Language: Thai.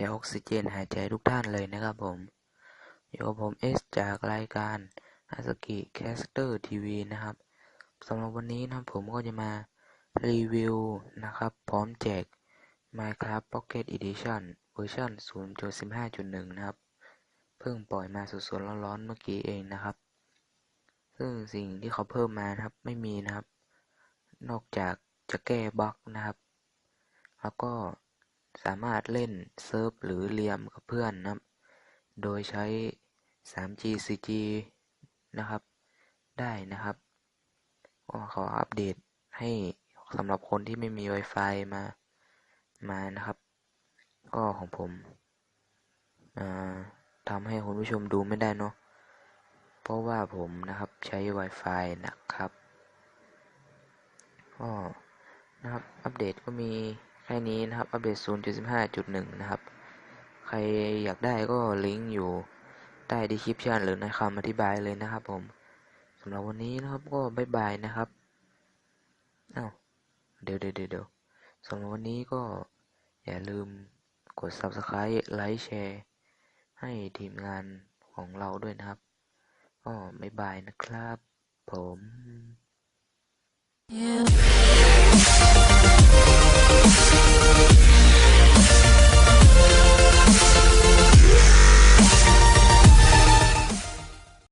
ออกซิเจนหายใจทุกท่านเลยนะครับผมอยู่กับผมเอสจากรายการอาสกิแคสเตอร์ทีวีนะครับสำหรับวันนี้นะครับผมก็จะมารีวิวนะครับ พร้อมแจก Minecraft Pocket Edition เวอร์ชัน0.15.1 นะครับ เพิ่งปล่อยมาสดๆร้อนๆเมื่อกี้เองนะครับ ซึ่งสิ่งที่เขาเพิ่มมานะครับไม่มีนะครับ นอกจากจะแก้บั๊กนะครับ แล้วก็ สามารถเล่นเซิร์ฟหรือเรียมกับเพื่อนนะครับ โดยใช้ 3G 4G นะครับ ได้นะครับก็ขออัปเดตให้สำหรับคนที่ไม่มี Wi-Fi มา มานะครับ ก็ของผมทำให้คุณผู้ชมดูไม่ได้เนาะ เพราะว่าผมนะครับใช้ Wi-Fi นะครับ ก็นะครับ อัปเดตก็มี ค่นี้นะครับ อัปเดต 0.15.1 นะครับ ใครอยากได้ก็ลิงก์อยู่ใต้ดีคริปชันหรือในคำอธิบายเลยนะครับผมสำหรับวันนี้นะครับก็บายบายนะครับอ้าวเดี๋ยวเดี๋ยวเดี๋ยวสำหรับวันนี้ก็อย่าลืมกด subscribe ไลค์แชร์ให้ทีมงานของเราด้วยนะครับก็บายบายนะครับผม